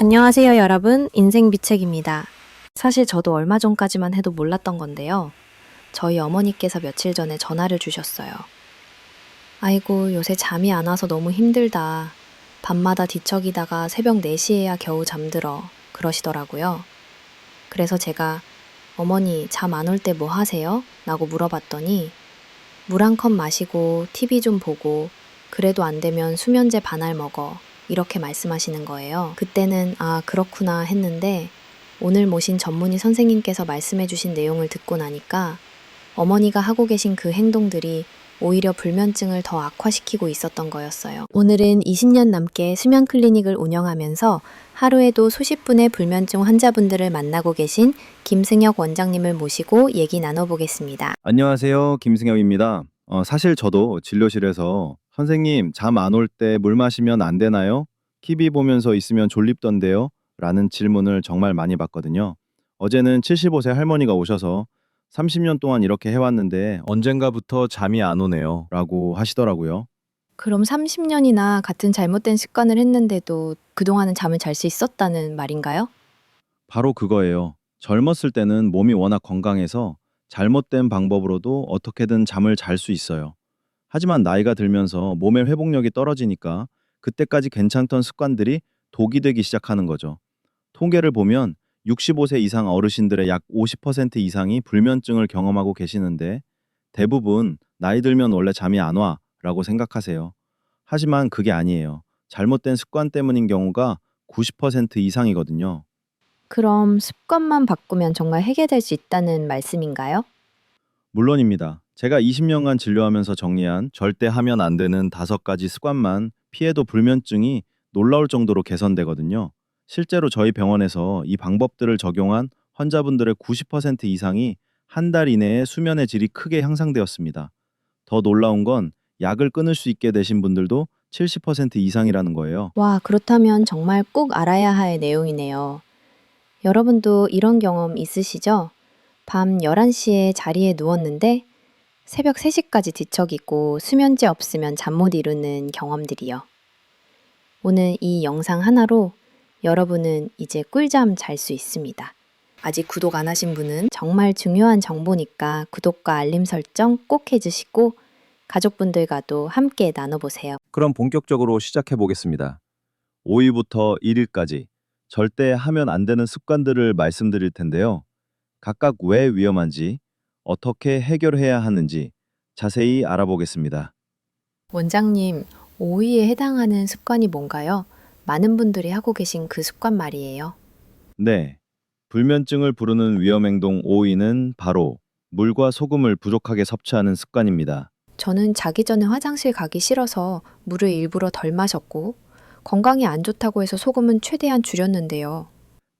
안녕하세요, 여러분. 인생 비책입니다. 사실 저도 얼마 전까지만 해도 몰랐던 건데요. 저희 어머니께서 며칠 전에 전화를 주셨어요. 아이고, 요새 잠이 안 와서 너무 힘들다. 밤마다 뒤척이다가 새벽 4시에야 겨우 잠들어. 그러시더라고요. 그래서 제가 어머니 잠 안 올 때 뭐 하세요? 라고 물어봤더니 물 한 컵 마시고 TV 좀 보고 그래도 안 되면 수면제 반알 먹어. 이렇게 말씀하시는 거예요. 그때는 아, 그렇구나 했는데 오늘 모신 전문의 선생님께서 말씀해 주신 내용을 듣고 나니까 어머니가 하고 계신 그 행동들이 오히려 불면증을 더 악화시키고 있었던 거였어요. 오늘은 20년 넘게 수면 클리닉을 운영하면서 하루에도 수십 분의 불면증 환자분들을 만나고 계신 김승혁 원장님을 모시고 얘기 나눠보겠습니다. 안녕하세요. 김승혁입니다. 어, 사실 저도 진료실에서 선생님 잠 안 올 때 물 마시면 안 되나요? TV 보면서 있으면 졸립던데요? 라는 질문을 정말 많이 받거든요. 어제는 75세 할머니가 오셔서 30년 동안 이렇게 해왔는데 언젠가부터 잠이 안 오네요. 라고 하시더라고요. 그럼 30년이나 같은 잘못된 습관을 했는데도 그동안은 잠을 잘 수 있었다는 말인가요? 바로 그거예요. 젊었을 때는 몸이 워낙 건강해서 잘못된 방법으로도 어떻게든 잠을 잘 수 있어요. 하지만 나이가 들면서 몸의 회복력이 떨어지니까 그때까지 괜찮던 습관들이 독이 되기 시작하는 거죠. 통계를 보면 65세 이상 어르신들의 약 50% 이상이 불면증을 경험하고 계시는데 대부분 나이 들면 원래 잠이 안 와 라고 생각하세요. 하지만 그게 아니에요. 잘못된 습관 때문인 경우가 90% 이상이거든요. 그럼 습관만 바꾸면 정말 해결될 수 있다는 말씀인가요? 물론입니다. 제가 20년간 진료하면서 정리한 절대 하면 안 되는 다섯 가지 습관만 피해도 불면증이 놀라울 정도로 개선되거든요. 실제로 저희 병원에서 이 방법들을 적용한 환자분들의 90% 이상이 한 달 이내에 수면의 질이 크게 향상되었습니다. 더 놀라운 건 약을 끊을 수 있게 되신 분들도 70% 이상이라는 거예요. 와, 그렇다면 정말 꼭 알아야 할 내용이네요. 여러분도 이런 경험 있으시죠? 밤 11시에 자리에 누웠는데 새벽 3시까지 뒤척이고 수면제 없으면 잠 못 이루는 경험들이요. 오늘 이 영상 하나로 여러분은 이제 꿀잠 잘 수 있습니다. 아직 구독 안 하신 분은 정말 중요한 정보니까 구독과 알림 설정 꼭 해주시고 가족분들과도 함께 나눠보세요. 그럼 본격적으로 시작해 보겠습니다. 5일부터 1일까지 절대 하면 안 되는 습관들을 말씀드릴 텐데요. 각각 왜 위험한지, 어떻게 해결해야 하는지 자세히 알아보겠습니다. 원장님, 5위에 해당하는 습관이 뭔가요? 많은 분들이 하고 계신 그 습관 말이에요. 네. 불면증을 부르는 위험행동 5위는 바로 물과 소금을 부족하게 섭취하는 습관입니다. 저는 자기 전에 화장실 가기 싫어서 물을 일부러 덜 마셨고 건강에 안 좋다고 해서 소금은 최대한 줄였는데요.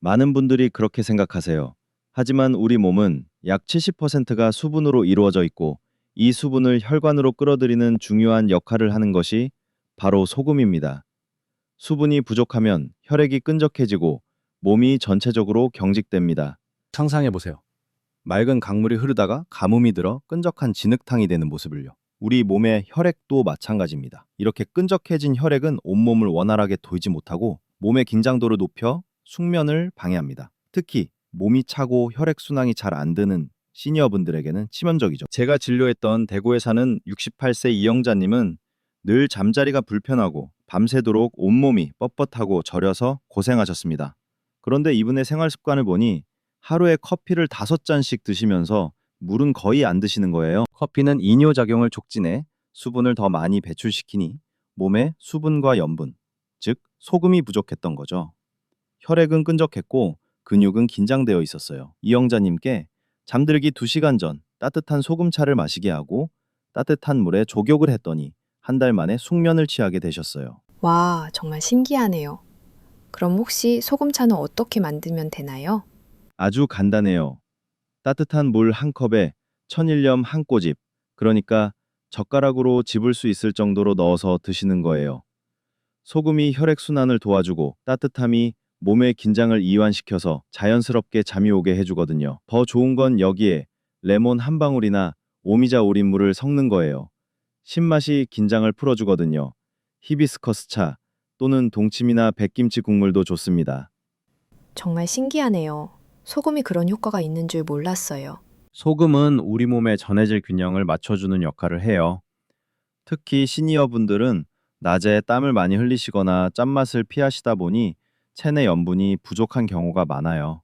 많은 분들이 그렇게 생각하세요. 하지만 우리 몸은 약 70%가 수분으로 이루어져 있고 이 수분을 혈관으로 끌어들이는 중요한 역할을 하는 것이 바로 소금입니다. 수분이 부족하면 혈액이 끈적해지고 몸이 전체적으로 경직됩니다. 상상해 보세요. 맑은 강물이 흐르다가 가뭄이 들어 끈적한 진흙탕이 되는 모습을요. 우리 몸의 혈액도 마찬가지입니다. 이렇게 끈적해진 혈액은 온몸을 원활하게 돌지 못하고 몸의 긴장도를 높여 숙면을 방해합니다. 특히 몸이 차고 혈액 순환이 잘 안 되는 시니어분들에게는 치명적이죠. 제가 진료했던 대구에 사는 68세 이영자님은 늘 잠자리가 불편하고 밤새도록 온몸이 뻣뻣하고 저려서 고생하셨습니다. 그런데 이분의 생활 습관을 보니 하루에 커피를 다섯 잔씩 드시면서 물은 거의 안 드시는 거예요. 커피는 이뇨 작용을 촉진해 수분을 더 많이 배출시키니 몸에 수분과 염분, 즉 소금이 부족했던 거죠. 혈액은 끈적했고 근육은 긴장되어 있었어요. 이영자님께 잠들기 2시간 전 따뜻한 소금차를 마시게 하고 따뜻한 물에 족욕을 했더니 한 달 만에 숙면을 취하게 되셨어요. 와, 정말 신기하네요. 그럼 혹시 소금차는 어떻게 만들면 되나요? 아주 간단해요. 따뜻한 물 한 컵에 천일염 한 꼬집, 그러니까 젓가락으로 집을 수 있을 정도로 넣어서 드시는 거예요. 소금이 혈액순환을 도와주고 따뜻함이 몸의 긴장을 이완시켜서 자연스럽게 잠이 오게 해주거든요. 더 좋은 건 여기에 레몬 한 방울이나 오미자 우린 물을 섞는 거예요. 신맛이 긴장을 풀어주거든요. 히비스커스 차, 또는 동치미나 백김치 국물도 좋습니다. 정말 신기하네요. 소금이 그런 효과가 있는 줄 몰랐어요. 소금은 우리 몸의 전해질 균형을 맞춰주는 역할을 해요. 특히 시니어 분들은 낮에 땀을 많이 흘리시거나 짠맛을 피하시다 보니 체내 염분이 부족한 경우가 많아요.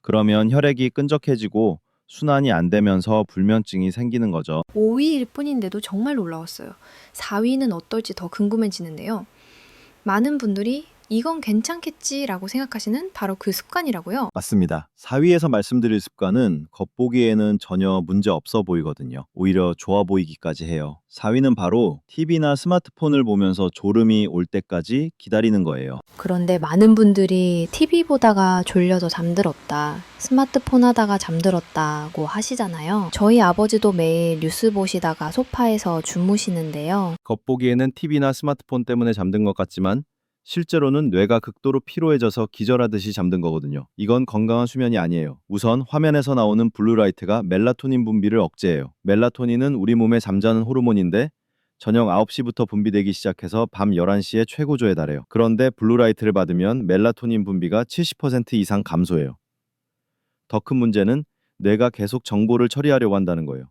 그러면 혈액이 끈적해지고 순환이 안 되면서 불면증이 생기는 거죠. 5위일 뿐인데도 정말 놀라웠어요. 4위는 어떨지 더 궁금해지는데요. 많은 분들이 이건 괜찮겠지라고 생각하시는 바로 그 습관이라고요. 맞습니다. 4위에서 말씀드릴 습관은 겉보기에는 전혀 문제 없어 보이거든요. 오히려 좋아 보이기까지 해요. 4위는 바로 TV나 스마트폰을 보면서 졸음이 올 때까지 기다리는 거예요. 그런데 많은 분들이 TV 보다가 졸려서 잠들었다, 스마트폰 하다가 잠들었다고 하시잖아요. 저희 아버지도 매일 뉴스 보시다가 소파에서 주무시는데요. 겉보기에는 TV나 스마트폰 때문에 잠든 것 같지만 실제로는 뇌가 극도로 피로해져서 기절하듯이 잠든 거거든요. 이건 건강한 수면이 아니에요. 우선 화면에서 나오는 블루라이트가 멜라토닌 분비를 억제해요. 멜라토닌은 우리 몸의 잠자는 호르몬인데 저녁 9시부터 분비되기 시작해서 밤 11시에 최고조에 달해요. 그런데 블루라이트를 받으면 멜라토닌 분비가 70% 이상 감소해요. 더 큰 문제는 뇌가 계속 정보를 처리하려고 한다는 거예요.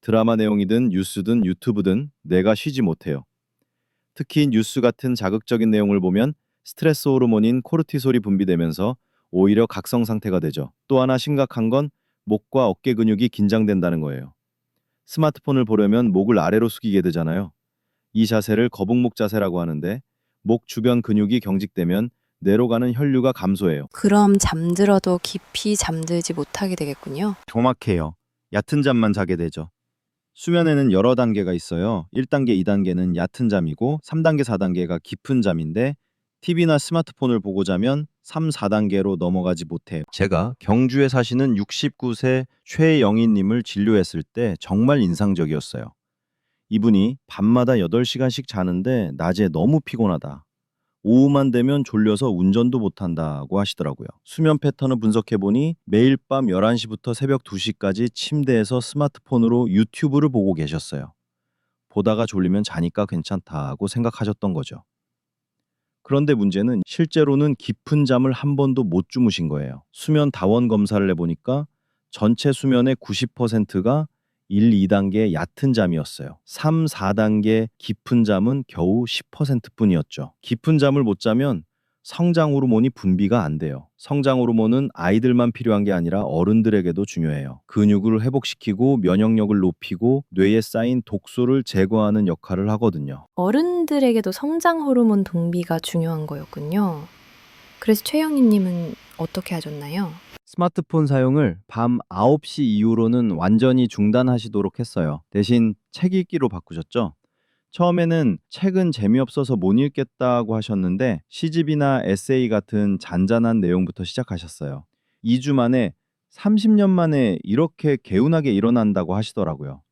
드라마 내용이든 뉴스든 유튜브든 뇌가 쉬지 못해요. 특히 뉴스 같은 자극적인 내용을 보면 스트레스 호르몬인 코르티솔이 분비되면서 오히려 각성 상태가 되죠. 또 하나 심각한 건 목과 어깨 근육이 긴장된다는 거예요. 스마트폰을 보려면 목을 아래로 숙이게 되잖아요. 이 자세를 거북목 자세라고 하는데 목 주변 근육이 경직되면 뇌로 가는 혈류가 감소해요. 그럼 잠들어도 깊이 잠들지 못하게 되겠군요. 정확해요. 얕은 잠만 자게 되죠. 수면에는 여러 단계가 있어요. 1단계, 2단계는 얕은 잠이고 3단계, 4단계가 깊은 잠인데 TV나 스마트폰을 보고 자면 3, 4단계로 넘어가지 못해요. 제가 경주에 사시는 69세 최영희님을 진료했을 때 정말 인상적이었어요. 이분이 밤마다 8시간씩 자는데 낮에 너무 피곤하다. 오후만 되면 졸려서 운전도 못한다고 하시더라고요. 수면 패턴을 분석해보니 매일 밤 11시부터 새벽 2시까지 침대에서 스마트폰으로 유튜브를 보고 계셨어요. 보다가 졸리면 자니까 괜찮다고 생각하셨던 거죠. 그런데 문제는 실제로는 깊은 잠을 한 번도 못 주무신 거예요. 수면 다원 검사를 해보니까 전체 수면의 90%가 1, 2단계 얕은 잠이었어요. 3, 4단계 깊은 잠은 겨우 10% 뿐이었죠. 깊은 잠을 못 자면 성장 호르몬이 분비가 안 돼요. 성장 호르몬은 아이들만 필요한 게 아니라 어른들에게도 중요해요. 근육을 회복시키고 면역력을 높이고 뇌에 쌓인 독소를 제거하는 역할을 하거든요. 어른들에게도 성장 호르몬 동비가 중요한 거였군요. 그래서 최영희 님은 어떻게 하셨나요? 스마트폰 사용을 밤 9시 이후로는 완전히 중단하시도록 했어요. 대신 책 읽기로 바꾸셨죠? 처음에는 책은 재미없어서 못 읽겠다고 하셨는데 시집이나 에세이 같은 잔잔한 내용부터 시작하셨어요. 2주 만에 30년 만에 이렇게 개운하게 일어난다고 하시더라고요.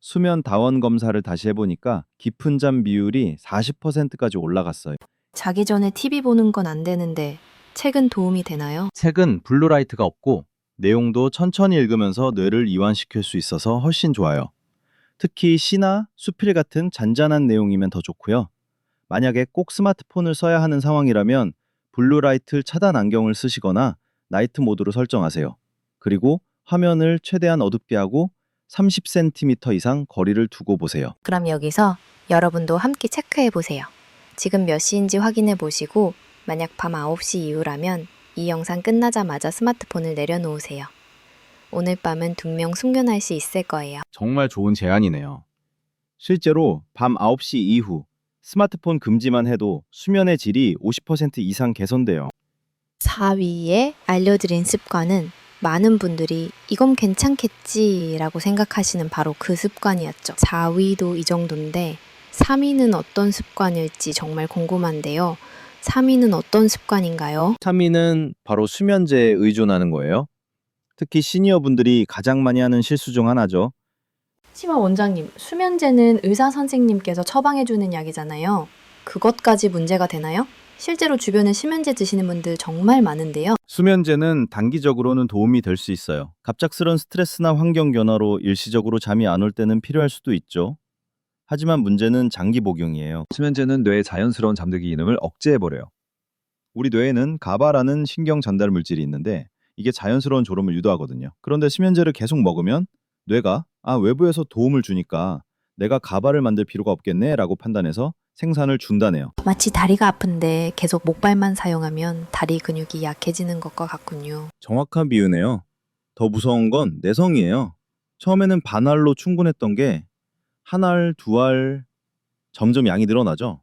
수면 다원 검사를 다시 해보니까 깊은 잠 비율이 40%까지 올라갔어요. 자기 전에 TV 보는 건 안 되는데 책은 도움이 되나요? 책은 블루라이트가 없고 내용도 천천히 읽으면서 뇌를 이완시킬 수 있어서 훨씬 좋아요. 특히 시나 수필 같은 잔잔한 내용이면 더 좋고요. 만약에 꼭 스마트폰을 써야 하는 상황이라면 블루라이트 차단 안경을 쓰시거나 나이트 모드로 설정하세요. 그리고 화면을 최대한 어둡게 하고 30cm 이상 거리를 두고 보세요. 그럼 여기서 여러분도 함께 체크해 보세요. 지금 몇 시인지 확인해 보시고 만약 밤 9시 이후라면 이 영상 끝나자마자 스마트폰을 내려놓으세요. 오늘 밤은 둔명 숙면할 수 있을 거예요. 정말 좋은 제안이네요. 실제로 밤 9시 이후 스마트폰 금지만 해도 수면의 질이 50% 이상 개선돼요. 4위에 알려드린 습관은 많은 분들이 이건 괜찮겠지라고 생각하시는 바로 그 습관이었죠. 4위도 이 정도인데 3위는 어떤 습관일지 정말 궁금한데요. 3위는 어떤 습관인가요? 3위는 바로 수면제에 의존하는 거예요. 특히 시니어 분들이 가장 많이 하는 실수 중 하나죠. 치마 원장님, 수면제는 의사 선생님께서 처방해주는 약이잖아요. 그것까지 문제가 되나요? 실제로 주변에 수면제 드시는 분들 정말 많은데요. 수면제는 단기적으로는 도움이 될 수 있어요. 갑작스런 스트레스나 환경 변화로 일시적으로 잠이 안 올 때는 필요할 수도 있죠. 하지만 문제는 장기 복용이에요. 수면제는 뇌의 자연스러운 잠들기 기능을 억제해버려요. 우리 뇌에는 가바라는 신경 전달 물질이 있는데 이게 자연스러운 졸음을 유도하거든요. 그런데 수면제를 계속 먹으면 뇌가 아 외부에서 도움을 주니까 내가 가바를 만들 필요가 없겠네라고 판단해서 생산을 중단해요. 마치 다리가 아픈데 계속 목발만 사용하면 다리 근육이 약해지는 것과 같군요. 정확한 비유네요. 더 무서운 건 내성이에요. 처음에는 반알로 충분했던 게 한 알, 두 알, 점점 양이 늘어나죠.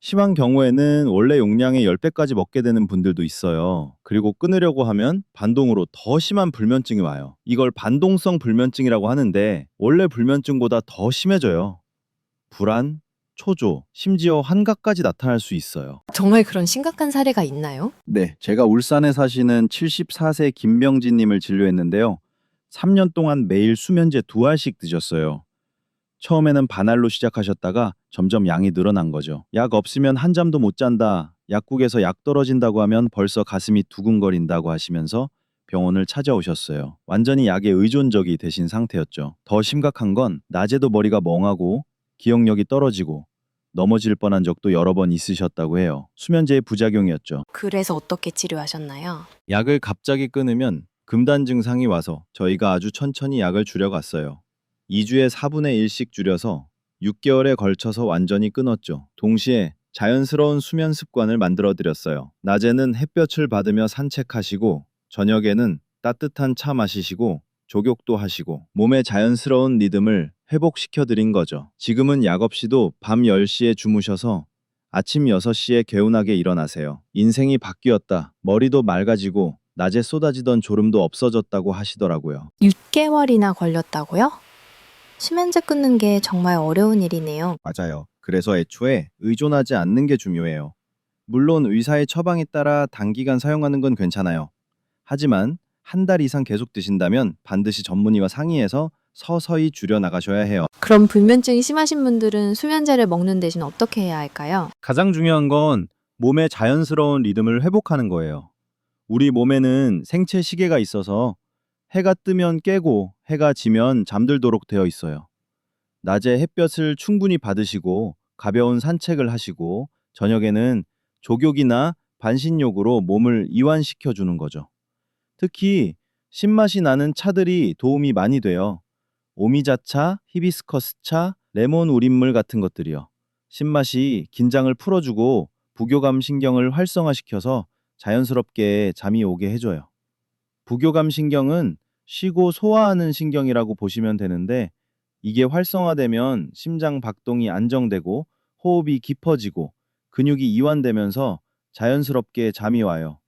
심한 경우에는 원래 용량의 10배까지 먹게 되는 분들도 있어요. 그리고 끊으려고 하면 반동으로 더 심한 불면증이 와요. 이걸 반동성 불면증이라고 하는데 원래 불면증보다 더 심해져요. 불안, 초조, 심지어 환각까지 나타날 수 있어요. 정말 그런 심각한 사례가 있나요? 네, 제가 울산에 사시는 74세 김병진님을 진료했는데요. 3년 동안 매일 수면제 두 알씩 드셨어요. 처음에는 반알로 시작하셨다가 점점 양이 늘어난 거죠. 약 없으면 한 잠도 못 잔다. 약국에서 약 떨어진다고 하면 벌써 가슴이 두근거린다고 하시면서 병원을 찾아오셨어요. 완전히 약에 의존적이 되신 상태였죠. 더 심각한 건 낮에도 머리가 멍하고 기억력이 떨어지고 넘어질 뻔한 적도 여러 번 있으셨다고 해요. 수면제의 부작용이었죠. 그래서 어떻게 치료하셨나요? 약을 갑자기 끊으면 금단 증상이 와서 저희가 아주 천천히 약을 줄여갔어요. 2주에 4분의 1씩 줄여서 6개월에 걸쳐서 완전히 끊었죠. 동시에 자연스러운 수면 습관을 만들어 드렸어요. 낮에는 햇볕을 받으며 산책하시고 저녁에는 따뜻한 차 마시시고 족욕도 하시고 몸의 자연스러운 리듬을 회복시켜 드린 거죠. 지금은 약 없이도 밤 10시에 주무셔서 아침 6시에 개운하게 일어나세요. 인생이 바뀌었다. 머리도 맑아지고 낮에 쏟아지던 졸음도 없어졌다고 하시더라고요. 6개월이나 걸렸다고요? 수면제 끊는 게 정말 어려운 일이네요. 맞아요. 그래서 애초에 의존하지 않는 게 중요해요. 물론 의사의 처방에 따라 단기간 사용하는 건 괜찮아요. 하지만 한 달 이상 계속 드신다면 반드시 전문의와 상의해서 서서히 줄여 나가셔야 해요. 그럼 불면증이 심하신 분들은 수면제를 먹는 대신 어떻게 해야 할까요? 가장 중요한 건 몸의 자연스러운 리듬을 회복하는 거예요. 우리 몸에는 생체 시계가 있어서 해가 뜨면 깨고 해가 지면 잠들도록 되어 있어요. 낮에 햇볕을 충분히 받으시고 가벼운 산책을 하시고 저녁에는 족욕이나 반신욕으로 몸을 이완시켜 주는 거죠. 특히 신맛이 나는 차들이 도움이 많이 돼요. 오미자차, 히비스커스차, 레몬 우린물 같은 것들이요. 신맛이 긴장을 풀어주고 부교감 신경을 활성화시켜서 자연스럽게 잠이 오게 해줘요. 부교감 신경은 쉬고 소화하는 신경이라고 보시면 되는데 이게 활성화되면 심장 박동이 안정되고 호흡이 깊어지고 근육이 이완되면서 자연스럽게 잠이 와요.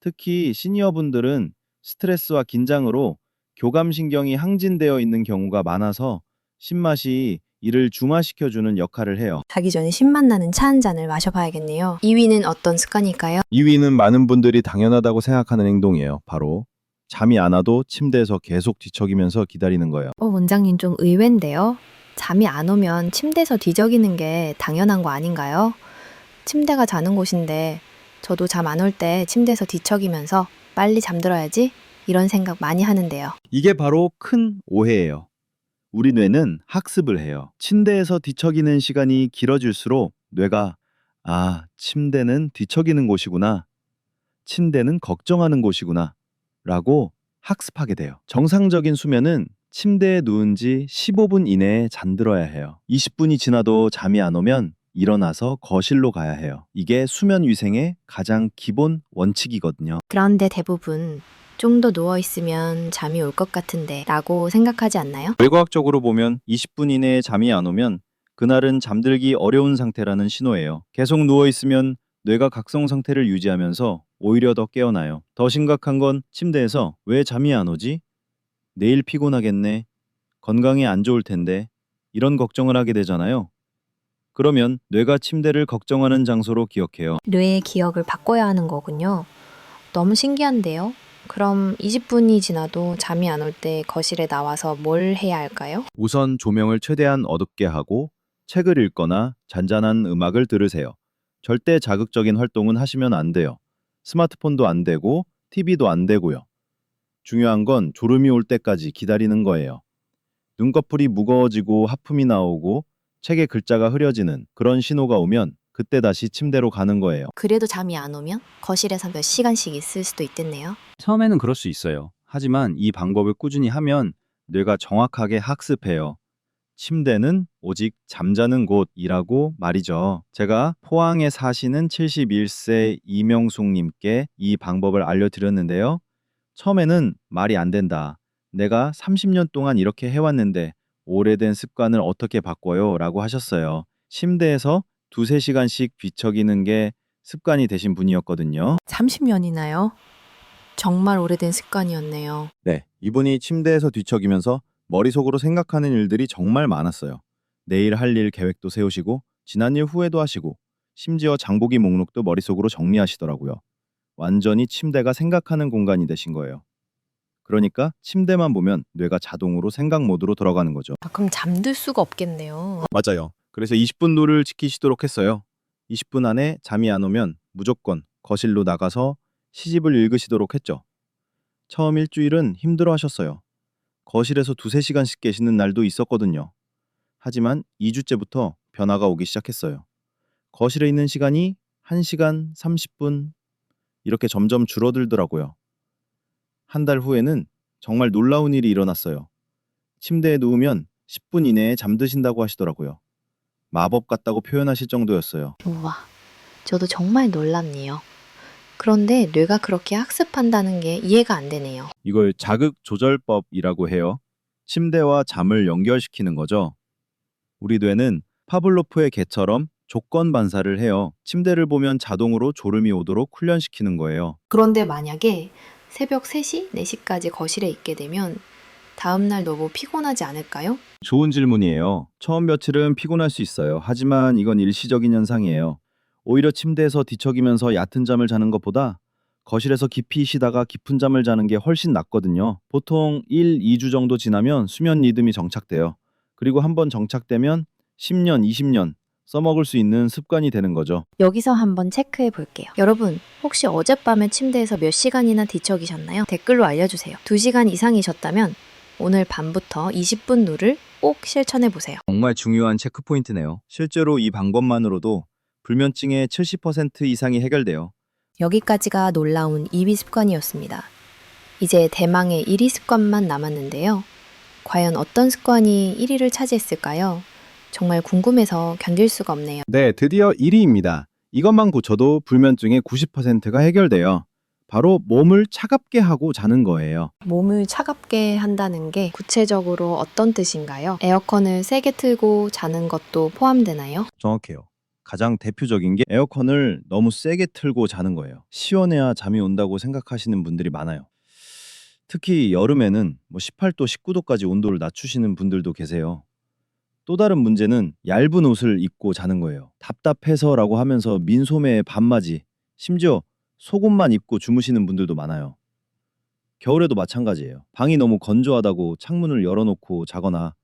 특히 시니어분들은 스트레스와 긴장으로 교감신경이 항진되어 있는 경우가 많아서 신맛이 이를 중화시켜주는 역할을 해요. 자기 전에 신맛 나는 차 한 잔을 마셔봐야겠네요. 2위는 어떤 습관일까요? 2위는 많은 분들이 당연하다고 생각하는 행동이에요. 바로 잠이 안 와도 침대에서 계속 뒤척이면서 기다리는 거예요. 어, 원장님 좀 의외인데요. 잠이 안 오면 침대에서 뒤적이는 게 당연한 거 아닌가요? 침대가 자는 곳인데 저도 잠 안 올 때 침대에서 뒤척이면서 빨리 잠들어야지 이런 생각 많이 하는데요. 이게 바로 큰 오해예요. 우리 뇌는 학습을 해요. 침대에서 뒤척이는 시간이 길어질수록 뇌가 아, 침대는 뒤척이는 곳이구나. 침대는 걱정하는 곳이구나. 라고 학습하게 돼요. 정상적인 수면은 침대에 누운 지 15분 이내에 잠들어야 해요. 20분이 지나도 잠이 안 오면 일어나서 거실로 가야 해요. 이게 수면 위생의 가장 기본 원칙이거든요. 그런데 대부분 좀 더 누워 있으면 잠이 올 것 같은데 라고 생각하지 않나요? 외과학적으로 보면 20분 이내에 잠이 안 오면 그날은 잠들기 어려운 상태라는 신호예요. 계속 누워 있으면 뇌가 각성 상태를 유지하면서 오히려 더 깨어나요. 더 심각한 건 침대에서 왜 잠이 안 오지? 내일 피곤하겠네. 건강에 안 좋을 텐데. 이런 걱정을 하게 되잖아요. 그러면 뇌가 침대를 걱정하는 장소로 기억해요. 뇌의 기억을 바꿔야 하는 거군요. 너무 신기한데요? 그럼 20분이 지나도 잠이 안 올 때 거실에 나와서 뭘 해야 할까요? 우선 조명을 최대한 어둡게 하고 책을 읽거나 잔잔한 음악을 들으세요. 절대 자극적인 활동은 하시면 안 돼요. 스마트폰도 안 되고 TV도 안 되고요. 중요한 건 졸음이 올 때까지 기다리는 거예요. 눈꺼풀이 무거워지고 하품이 나오고 책의 글자가 흐려지는 그런 신호가 오면 그때 다시 침대로 가는 거예요. 그래도 잠이 안 오면 거실에서 몇 시간씩 있을 수도 있겠네요. 처음에는 그럴 수 있어요. 하지만 이 방법을 꾸준히 하면 뇌가 정확하게 학습해요. 침대는 오직 잠자는 곳이라고 말이죠. 제가 포항에 사시는 71세 이명숙님께 이 방법을 알려드렸는데요. 처음에는 말이 안 된다. 내가 30년 동안 이렇게 해왔는데 오래된 습관을 어떻게 바꿔요? 라고 하셨어요. 침대에서 두세 시간씩 뒤척이는 게 습관이 되신 분이었거든요. 30년이나요? 정말 오래된 습관이었네요. 네, 이분이 침대에서 뒤척이면서 머릿속으로 생각하는 일들이 정말 많았어요. 내일 할 일 계획도 세우시고 지난 일 후회도 하시고 심지어 장보기 목록도 머릿속으로 정리하시더라고요. 완전히 침대가 생각하는 공간이 되신 거예요. 그러니까 침대만 보면 뇌가 자동으로 생각 모드로 들어가는 거죠. 아, 그럼 잠들 수가 없겠네요. 맞아요. 그래서 20분 룰을 지키시도록 했어요. 20분 안에 잠이 안 오면 무조건 거실로 나가서 시집을 읽으시도록 했죠. 처음 일주일은 힘들어 하셨어요. 거실에서 두세 시간씩 계시는 날도 있었거든요. 하지만 2주째부터 변화가 오기 시작했어요. 거실에 있는 시간이 1시간 30분 이렇게 점점 줄어들더라고요. 한 달 후에는 정말 놀라운 일이 일어났어요. 침대에 누우면 10분 이내에 잠드신다고 하시더라고요. 마법 같다고 표현하실 정도였어요. 우와, 저도 정말 놀랍네요. 그런데 뇌가 그렇게 학습한다는 게 이해가 안 되네요. 이걸 자극 조절법이라고 해요. 침대와 잠을 연결시키는 거죠. 우리 뇌는 파블로프의 개처럼 조건 반사를 해요. 침대를 보면 자동으로 졸음이 오도록 훈련시키는 거예요. 그런데 만약에 새벽 3시, 4시까지 거실에 있게 되면 다음날 너무 피곤하지 않을까요? 좋은 질문이에요. 처음 며칠은 피곤할 수 있어요. 하지만 이건 일시적인 현상이에요. 오히려 침대에서 뒤척이면서 얕은 잠을 자는 것보다 거실에서 깊이 쉬다가 깊은 잠을 자는 게 훨씬 낫거든요. 보통 1, 2주 정도 지나면 수면 리듬이 정착돼요. 그리고 한번 정착되면 10년, 20년 써먹을 수 있는 습관이 되는 거죠. 여기서 한번 체크해 볼게요. 여러분, 혹시 어젯밤에 침대에서 몇 시간이나 뒤척이셨나요? 댓글로 알려주세요. 2시간 이상이셨다면 오늘 밤부터 20분 룰을 꼭 실천해 보세요. 정말 중요한 체크 포인트네요. 실제로 이 방법만으로도 불면증의 70% 이상이 해결돼요. 여기까지가 놀라운 2위 습관이었습니다. 이제 대망의 1위 습관만 남았는데요. 과연 어떤 습관이 1위를 차지했을까요? 정말 궁금해서 견딜 수가 없네요. 네, 드디어 1위입니다. 이것만 고쳐도 불면증의 90%가 해결돼요. 바로 몸을 차갑게 하고 자는 거예요. 몸을 차갑게 한다는 게 구체적으로 어떤 뜻인가요? 에어컨을 세게 틀고 자는 것도 포함되나요? 정확해요. 가장 대표적인 게 에어컨을 너무 세게 틀고 자는 거예요. 시원해야 잠이 온다고 생각하시는 분들이 많아요. 특히 여름에는 뭐 18도, 19도까지 온도를 낮추시는 분들도 계세요. 또 다른 문제는 얇은 옷을 입고 자는 거예요. 답답해서라고 하면서 민소매에 반바지, 심지어 속옷만 입고 주무시는 분들도 많아요. 겨울에도 마찬가지예요. 방이 너무 건조하다고 창문을 열어놓고 자거나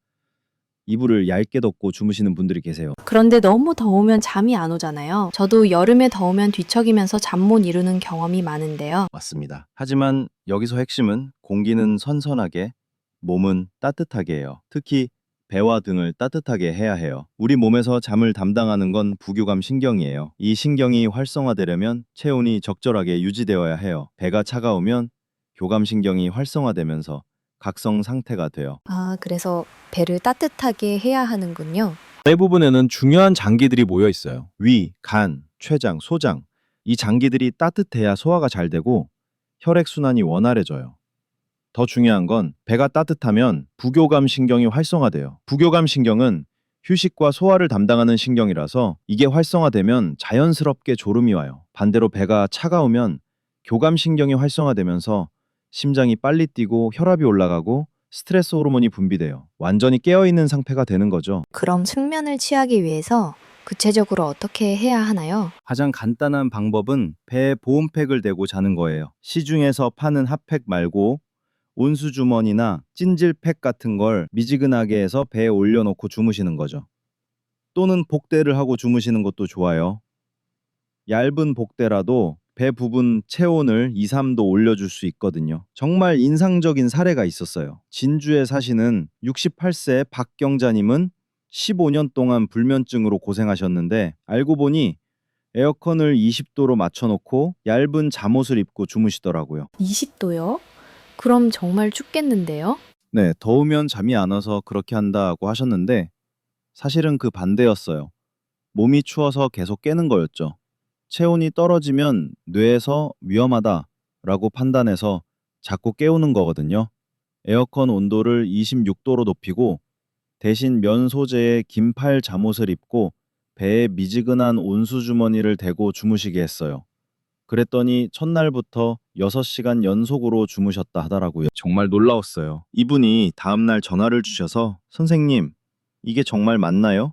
이불을 얇게 덮고 주무시는 분들이 계세요. 그런데 너무 더우면 잠이 안 오잖아요. 저도 여름에 더우면 뒤척이면서 잠 못 이루는 경험이 많은데요. 맞습니다. 하지만 여기서 핵심은 공기는 선선하게, 몸은 따뜻하게 해요. 특히 배와 등을 따뜻하게 해야 해요. 우리 몸에서 잠을 담당하는 건 부교감 신경이에요. 이 신경이 활성화되려면 체온이 적절하게 유지되어야 해요. 배가 차가우면 교감 신경이 활성화되면서 각성 상태가 돼요. 아, 그래서 배를 따뜻하게 해야 하는군요. 대부분에는 중요한 장기들이 모여 있어요. 위, 간, 췌장, 소장. 이 장기들이 따뜻해야 소화가 잘 되고 혈액 순환이 원활해져요. 더 중요한 건 배가 따뜻하면 부교감 신경이 활성화돼요. 부교감 신경은 휴식과 소화를 담당하는 신경이라서 이게 활성화되면 자연스럽게 졸음이 와요. 반대로 배가 차가우면 교감 신경이 활성화되면서 심장이 빨리 뛰고 혈압이 올라가고 스트레스 호르몬이 분비돼요. 완전히 깨어 있는 상태가 되는 거죠. 그럼 숙면을 취하기 위해서 구체적으로 어떻게 해야 하나요? 가장 간단한 방법은 배에 보온팩을 대고 자는 거예요. 시중에서 파는 핫팩 말고 온수 주머니나 찜질팩 같은 걸 미지근하게 해서 배에 올려놓고 주무시는 거죠. 또는 복대를 하고 주무시는 것도 좋아요. 얇은 복대라도 배 부분 체온을 2, 3도 올려줄 수 있거든요. 정말 인상적인 사례가 있었어요. 진주에 사시는 68세 박경자님은 15년 동안 불면증으로 고생하셨는데 알고 보니 에어컨을 20도로 맞춰놓고 얇은 잠옷을 입고 주무시더라고요. 20도요? 그럼 정말 춥겠는데요? 네, 더우면 잠이 안 와서 그렇게 한다고 하셨는데 사실은 그 반대였어요. 몸이 추워서 계속 깨는 거였죠. 체온이 떨어지면 뇌에서 위험하다라고 판단해서 자꾸 깨우는 거거든요. 에어컨 온도를 26도로 높이고 대신 면 소재의 긴팔 잠옷을 입고 배에 미지근한 온수 주머니를 대고 주무시게 했어요. 그랬더니 첫날부터 6시간 연속으로 주무셨다 하더라고요. 정말 놀라웠어요. 이분이 다음날 전화를 주셔서 선생님, 이게 정말 맞나요?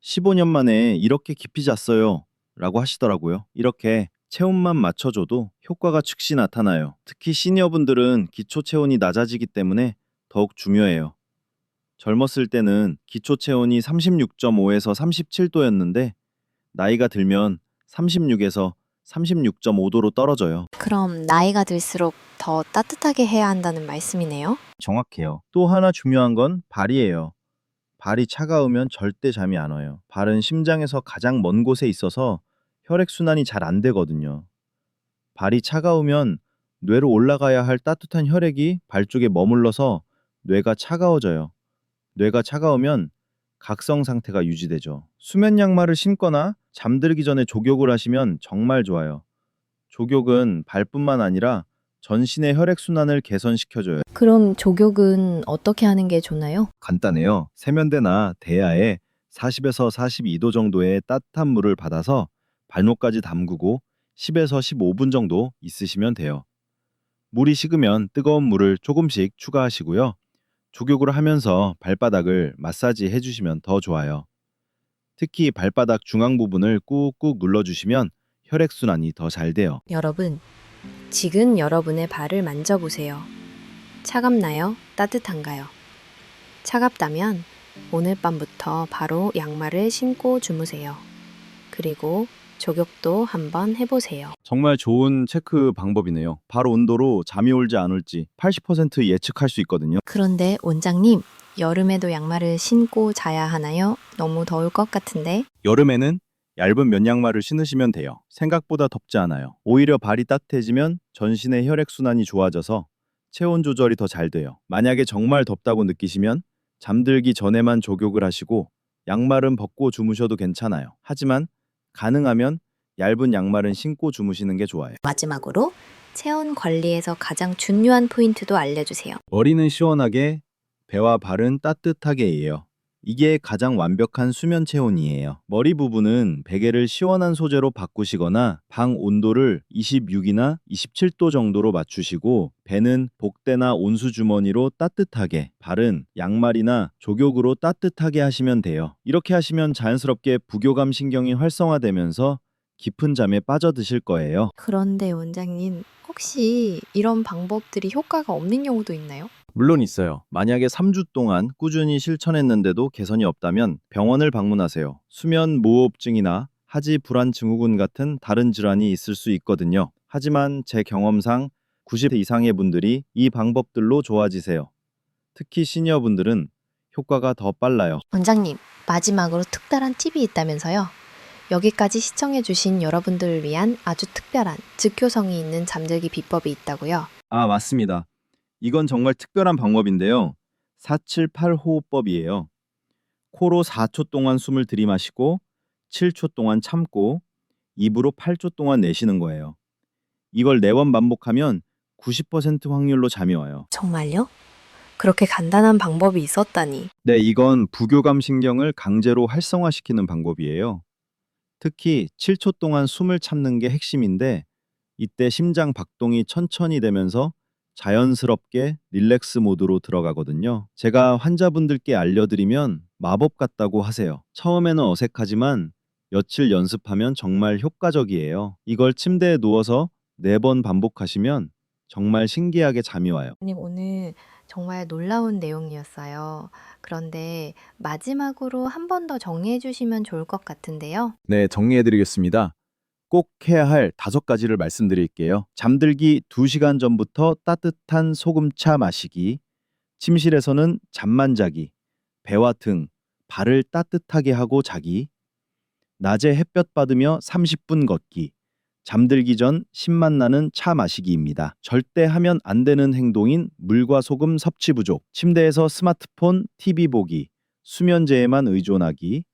15년 만에 이렇게 깊이 잤어요. 라고 하시더라고요. 이렇게 체온만 맞춰줘도 효과가 즉시 나타나요. 특히 시니어분들은 기초 체온이 낮아지기 때문에 더욱 중요해요. 젊었을 때는 기초 체온이 36.5에서 37도였는데 나이가 들면 36에서 36.5도로 떨어져요. 그럼 나이가 들수록 더 따뜻하게 해야 한다는 말씀이네요? 정확해요. 또 하나 중요한 건 발이에요. 발이 차가우면 절대 잠이 안 와요. 발은 심장에서 가장 먼 곳에 있어서 혈액순환이 잘 안 되거든요. 발이 차가우면 뇌로 올라가야 할 따뜻한 혈액이 발 쪽에 머물러서 뇌가 차가워져요. 뇌가 차가우면 각성 상태가 유지되죠. 수면 양말을 신거나 잠들기 전에 족욕을 하시면 정말 좋아요. 족욕은 발뿐만 아니라 전신의 혈액순환을 개선시켜줘요. 그럼 족욕은 어떻게 하는 게 좋나요? 간단해요. 세면대나 대야에 40에서 42도 정도의 따뜻한 물을 받아서 발목까지 담그고 10에서 15분 정도 있으시면 돼요. 물이 식으면 뜨거운 물을 조금씩 추가하시고요. 족욕을 하면서 발바닥을 마사지 해주시면 더 좋아요. 특히 발바닥 중앙 부분을 꾹꾹 눌러주시면 혈액순환이 더 잘 돼요. 여러분, 지금 여러분의 발을 만져보세요. 차갑나요? 따뜻한가요? 차갑다면 오늘 밤부터 바로 양말을 신고 주무세요. 그리고 족욕도 한번 해보세요. 정말 좋은 체크 방법이네요. 발 온도로 잠이 올지 안 올지 80% 예측할 수 있거든요. 그런데 원장님, 여름에도 양말을 신고 자야 하나요? 너무 더울 것 같은데. 여름에는 얇은 면 양말을 신으시면 돼요. 생각보다 덥지 않아요. 오히려 발이 따뜻해지면 전신의 혈액 순환이 좋아져서 체온 조절이 더 잘 돼요. 만약에 정말 덥다고 느끼시면 잠들기 전에만 족욕을 하시고 양말은 벗고 주무셔도 괜찮아요. 하지만 가능하면 얇은 양말은 신고 주무시는 게 좋아요. 마지막으로 체온 관리에서 가장 중요한 포인트도 알려주세요. 머리는 시원하게, 배와 발은 따뜻하게 예요. 이게 가장 완벽한 수면 체온이에요. 머리 부분은 베개를 시원한 소재로 바꾸시거나 방 온도를 26이나 27도 정도로 맞추시고 배는 복대나 온수 주머니로 따뜻하게, 발은 양말이나 족욕으로 따뜻하게 하시면 돼요. 이렇게 하시면 자연스럽게 부교감 신경이 활성화되면서 깊은 잠에 빠져드실 거예요. 그런데 원장님, 혹시 이런 방법들이 효과가 없는 경우도 있나요? 물론 있어요. 만약에 3주 동안 꾸준히 실천했는데도 개선이 없다면 병원을 방문하세요. 수면 무호흡증이나 하지 불안 증후군 같은 다른 질환이 있을 수 있거든요. 하지만 제 경험상 90세 이상의 분들이 이 방법들로 좋아지세요. 특히 시니어분들은 효과가 더 빨라요. 원장님, 마지막으로 특별한 팁이 있다면서요? 여기까지 시청해주신 여러분들을 위한 아주 특별한 즉효성이 있는 잠들기 비법이 있다고요. 아, 맞습니다. 이건 정말 특별한 방법인데요. 478 호흡법이에요. 코로 4초 동안 숨을 들이마시고 7초 동안 참고 입으로 8초 동안 내쉬는 거예요. 이걸 4번 반복하면 90% 확률로 잠이 와요. 정말요? 그렇게 간단한 방법이 있었다니. 네, 이건 부교감 신경을 강제로 활성화시키는 방법이에요. 특히 7초 동안 숨을 참는 게 핵심인데 이때 심장 박동이 천천히 되면서 자연스럽게 릴렉스 모드로 들어가거든요. 제가 환자분들께 알려드리면 마법 같다고 하세요. 처음에는 어색하지만 며칠 연습하면 정말 효과적이에요. 이걸 침대에 누워서 4번 반복하시면 정말 신기하게 잠이 와요. 원장님, 오늘 정말 놀라운 내용이었어요. 그런데 마지막으로 한 번 더 정리해 주시면 좋을 것 같은데요. 네, 정리해드리겠습니다. 꼭 해야 할 다섯 가지를 말씀드릴게요. 잠들기 2시간 전부터 따뜻한 소금차 마시기, 침실에서는 잠만 자기, 배와 등, 발을 따뜻하게 하고 자기, 낮에 햇볕 받으며 30분 걷기, 잠들기 전 신맛 나는 차 마시기입니다. 절대 하면 안 되는 행동인 물과 소금 섭취 부족, 침대에서 스마트폰, TV 보기, 수면제에만 의존하기,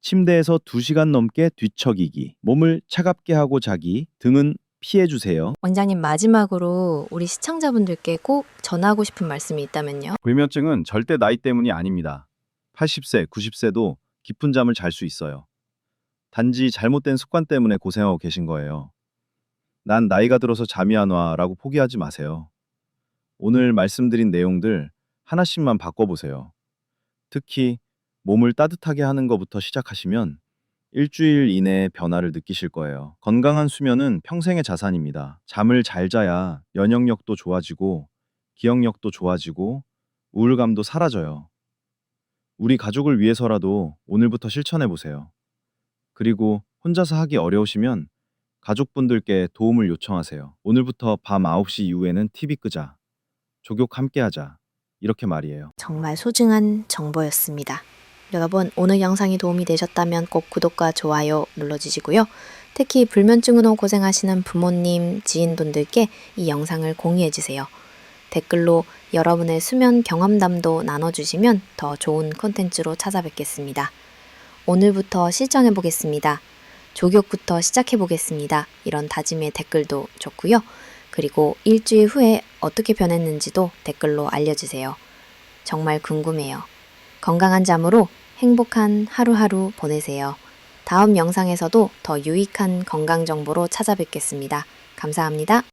침대에서 2시간 넘게 뒤척이기, 몸을 차갑게 하고 자기 등은 피해 주세요. 원장님 마지막으로 우리 시청자분들께 꼭 전하고 싶은 말씀이 있다면요. 불면증은 절대 나이 때문이 아닙니다. 80세, 90세도 깊은 잠을 잘 수 있어요. 단지 잘못된 습관 때문에 고생하고 계신 거예요. 난 나이가 들어서 잠이 안 와라고 포기하지 마세요. 오늘 말씀드린 내용들 하나씩만 바꿔보세요. 특히 몸을 따뜻하게 하는 것부터 시작하시면 일주일 이내에 변화를 느끼실 거예요. 건강한 수면은 평생의 자산입니다. 잠을 잘 자야 면역력도 좋아지고 기억력도 좋아지고 우울감도 사라져요. 우리 가족을 위해서라도 오늘부터 실천해 보세요. 그리고 혼자서 하기 어려우시면 가족분들께 도움을 요청하세요. 오늘부터 밤 9시 이후에는 TV 끄자. 조격 함께 하자. 이렇게 말이에요. 정말 소중한 정보였습니다. 여러분, 오늘 영상이 도움이 되셨다면 꼭 구독과 좋아요 눌러주시고요. 특히 불면증으로 고생하시는 부모님, 지인분들께 이 영상을 공유해주세요. 댓글로 여러분의 수면 경험담도 나눠주시면 더 좋은 콘텐츠로 찾아뵙겠습니다. 오늘부터 실천해보겠습니다. 조격부터 시작해 보겠습니다. 이런 다짐의 댓글도 좋고요. 그리고 일주일 후에 어떻게 변했는지도 댓글로 알려주세요. 정말 궁금해요. 건강한 잠으로 행복한 하루하루 보내세요. 다음 영상에서도 더 유익한 건강 정보로 찾아뵙겠습니다. 감사합니다.